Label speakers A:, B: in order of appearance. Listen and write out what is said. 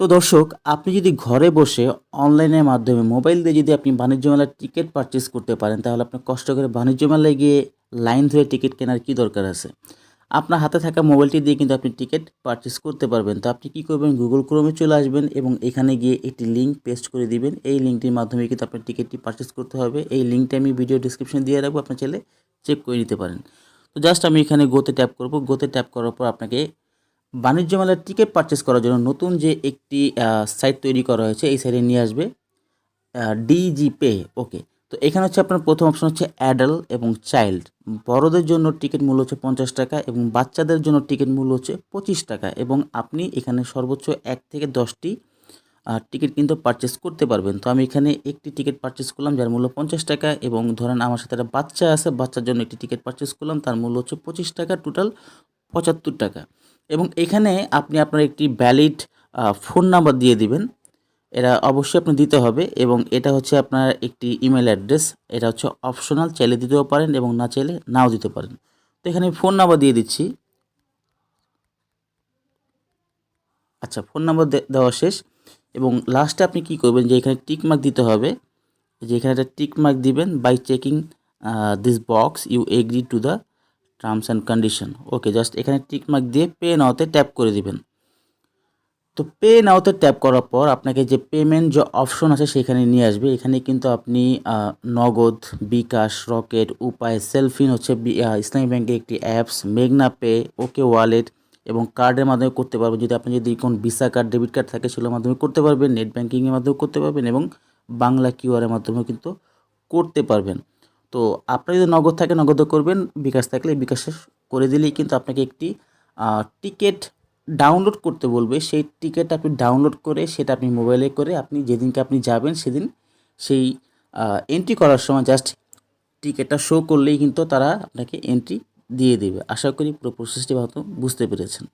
A: তো দর্শক, আপনি যদি ঘরে বসে অনলাইনের মাধ্যমে মোবাইল দিয়ে যদি আপনি বাণিজ্য মেলার টিকিট পারচেস করতে পারেন, তাহলে আপনার কষ্ট করে বাণিজ্য মেলায় গিয়ে লাইন ধরে টিকিট কেনার কি দরকার আছে? আপনার হাতে থাকা মোবাইলটি দিয়ে কিন্তু আপনি টিকিট পারচেস করতে পারবেন। তো আপনি কী করবেন? গুগল ক্রোমে চলে আসবেন এবং এখানে গিয়ে একটি লিঙ্ক পেস্ট করে দিবেন। এই লিঙ্কটির মাধ্যমে কিন্তু আপনার টিকিটটি পারচেস করতে হবে। এই লিঙ্কটি আমি ভিডিও ডিসক্রিপশনে দিয়ে রাখব, আপনার চাইলে চেক করে নিতে পারেন। তো জাস্ট আমি এখানে গোতে ট্যাপ করব। গোতে ট্যাপ করার পর আপনাকে বাণিজ্য মেলার টিকিট পারচেস করার জন্য নতুন যে একটি সাইট তৈরি করা হয়েছে, এই সাইটে নিয়ে আসবে ডিজি পে ওকে তো এখানে হচ্ছে আপনার প্রথম অপশন হচ্ছে অ্যাডাল এবং চাইল্ড বড়দের জন্য টিকিট মূল্য হচ্ছে পঞ্চাশ টাকা এবং বাচ্চাদের জন্য টিকিট মূল্য হচ্ছে পঁচিশ টাকা এবং আপনি এখানে সর্বোচ্চ এক থেকে দশটি টিকিট কিন্তু পারচেস করতে পারবেন। তো আমি এখানে একটি টিকিট পারচেস করলাম, যার মূল্য পঞ্চাশ টাকা এবং ধরেন আমার সাথে একটা বাচ্চা আছে, বাচ্চার জন্য একটি টিকিট পারচেস করলাম, তার মূল্য হচ্ছে পঁচিশ টাকা টোটাল পঁচাত্তর টাকা। এবং এখানে আপনি আপনার একটি ভ্যালিড ফোন নাম্বার দিয়ে দিবেন। এটা অবশ্যই আপনি দিতে হবে এবং এটা হচ্ছে আপনার একটি ইমেল অ্যাড্রেস এটা হচ্ছে অপশনাল চাইলে দিতেও পারেন এবং না চাইলে নাও দিতে পারেন। তো এখানে ফোন নাম্বার দিয়ে দিচ্ছি। আচ্ছা ফোন নাম্বার দেওয়া শেষ এবং লাস্টে আপনি কি করবেন যে এখানে টিক মার্ক দিতে হবে। যে এখানে একটা টিক মার্ক দিবেন by checking this box you agree to the terms and condition okay just এখানে টিক মার্ক দিয়ে পে নাওতে ট্যাপ করে দিবেন। তো পে নাওতে ট্যাপ করার পর আপনাকে যে পেমেন্ট যে অপশন আছে সেখানে নিয়ে আসবে। এখানে কিন্তু আপনি নগদ, বিকাশ, রকেট, উপায় সেলফিন হচ্ছে ইসলামী ব্যাংকের একটি অ্যাপস মেঘনা পে ওকে ওয়ালেট এবং কার্ডের মাধ্যমে করতে পারবেন। যদি আপনি যদি কোন ভিসা কার্ড ডেবিট কার্ড থাকে সেগুলোর মাধ্যমে করতে পারবেন। নেট ব্যাঙ্কিংয়ের মাধ্যমে করতে পারবেন এবং বাংলা কিউআরের মাধ্যমেও কিন্তু করতে পারবেন। তো আপনার যদি নগদ থাকে, নগদও করবেন। বিকাশ থাকলে বিকাশে করে দিলেই কিন্তু আপনাকে একটি টিকিট ডাউনলোড করতে বলবে। সেই টিকিট আপনি ডাউনলোড করে, সেটা আপনি মোবাইলে করে আপনি যেদিনকে আপনি যাবেন সেদিন সেই এন্ট্রি করার সময় জাস্ট টিকিটটা শো করলেই কিন্তু তারা আপনাকে এন্ট্রি দিয়ে দেবে। আশা করি পুরো প্রসেসটি হয়তো বুঝতে পেরেছেন।